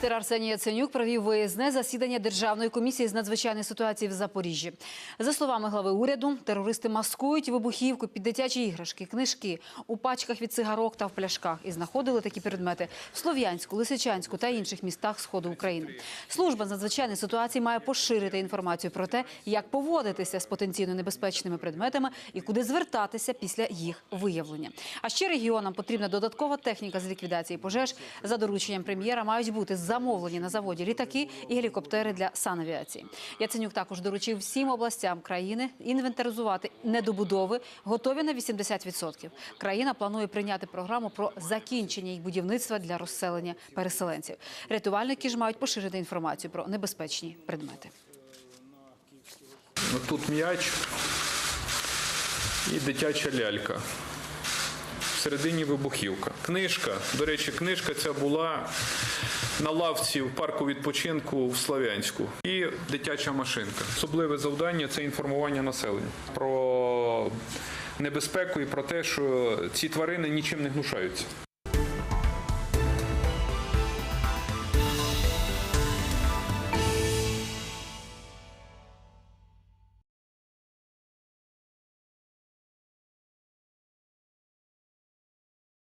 Міністр Арсеній Яценюк провів виїзне засідання Державної комісії з надзвичайних ситуацій в Запоріжжі. За словами глави уряду, терористи маскують вибухівку під дитячі іграшки, книжки у пачках від цигарок та в пляшках і знаходили такі предмети в Слов'янську, Лисичанську та інших містах сходу України. Служба з надзвичайних ситуацій має поширити інформацію про те, як поводитися з потенційно небезпечними предметами і куди звертатися після їх виявлення. А ще регіонам потрібна додаткова техніка з ліквідації пожеж. За дорученням прем'єра мають бути замовлені на заводі літаки і гелікоптери для санавіації. Яценюк також доручив всім областям країни інвентаризувати недобудови, готові на 80%. Країна планує прийняти програму про закінчення їх будівництва для розселення переселенців. Рятувальники ж мають поширити інформацію про небезпечні предмети. Ну, Тут м'яч і дитяча лялька. Всередині вибухівка. Книжка. До речі, книжка ця була на лавці в парку відпочинку в Слов'янську. І дитяча машинка. Особливе завдання це інформування населення про небезпеку і про те, що ці тварини нічим не гнушаються.